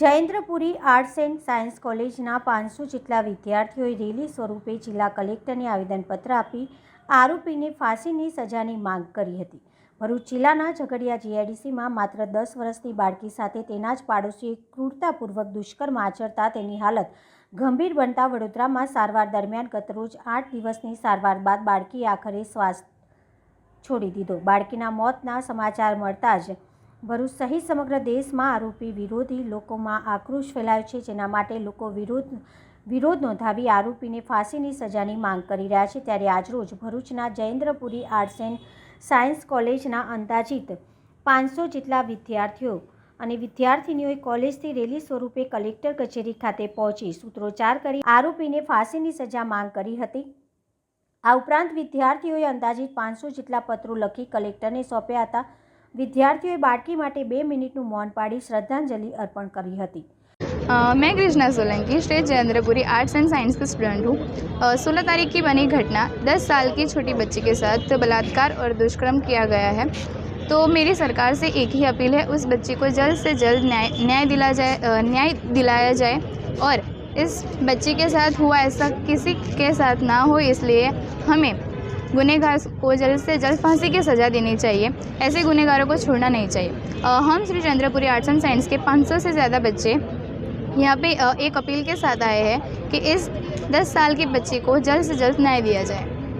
Jayendrapuri arts and science કોલેજના પાંચસો જેટલા વિદ્યાર્થીઓએ રેલી સ્વરૂપે જિલ્લા કલેક્ટરને આવેદનપત્ર આપી આરોપીને ફાંસીની સજાની માંગ કરી હતી. ભરૂચ જિલ્લાના ઝઘડિયા જીઆઈડીસીમાં માત્ર દસ વર્ષની બાળકી સાથે તેના જ પાડોશીએ ક્રૂરતાપૂર્વક દુષ્કર્મ આચરતા તેની હાલત ગંભીર બનતા વડોદરામાં સારવાર દરમિયાન ગતરોજ આઠ દિવસની સારવાર બાદ બાળકીએ આખરે શ્વાસ છોડી દીધો. બાળકીના મોતના સમાચાર મળતા જ ભરૂચ સહિત સમગ્ર દેશમાં આરોપી વિરોધી લોકોમાં આક્રોશ ફેલાયો છે, જેના માટે લોકો વિરોધ વિરોધ નોંધાવી આરોપીને ફાંસીની સજાની માંગ કરી રહ્યા છે. ત્યારે આજરોજ ભરૂચના જયેન્દ્રપુરી આર્ટ્સ એન્ડ સાયન્સ કોલેજના અંદાજિત પાંચસો જેટલા વિદ્યાર્થીઓ અને વિદ્યાર્થિનીઓએ કોલેજથી રેલી સ્વરૂપે કલેક્ટર કચેરી ખાતે પહોંચી સૂત્રોચ્ચાર કરી આરોપીને ફાંસીની સજા માંગ કરી હતી. આ ઉપરાંત વિદ્યાર્થીઓએ અંદાજિત પાંચસો જેટલા પત્રો લખી કલેક્ટરને સોંપ્યા હતા. વિદ્યાર્થીઓએ બાળકી માટે બે મિનિટનું મૌન પાડી શ્રદ્ધાંજલિ અર્પણ કરી હતી अ, मैं Krishna Solanki state Jayendrapuri arts and science की स्टूडेंट हूँ सोलह तारीख की बनी घटना दस साल की छोटी बच्ची के साथ बलात्कार और दुष्कर्म किया गया है तो मेरी सरकार से एक ही अपील है उस बच्ची को जल्द से जल्द न्याय न्याय दिला जाए अ, न्याय दिलाया जाए और इस बच्ची के साथ हुआ ऐसा किसी के साथ ना हो इसलिए हमें गुनहगार को जल्द से जल्द फांसी की सज़ा देनी चाहिए। ऐसे गुनहगारों को छोड़ना नहीं चाहिए। हम Shri Chandrapuri arts and science के 500 से ज़्यादा बच्चे यहाँ पे एक अपील के साथ आए हैं कि इस 10 साल के बच्चे को जल्द से जल्द न्याय दिया जाए।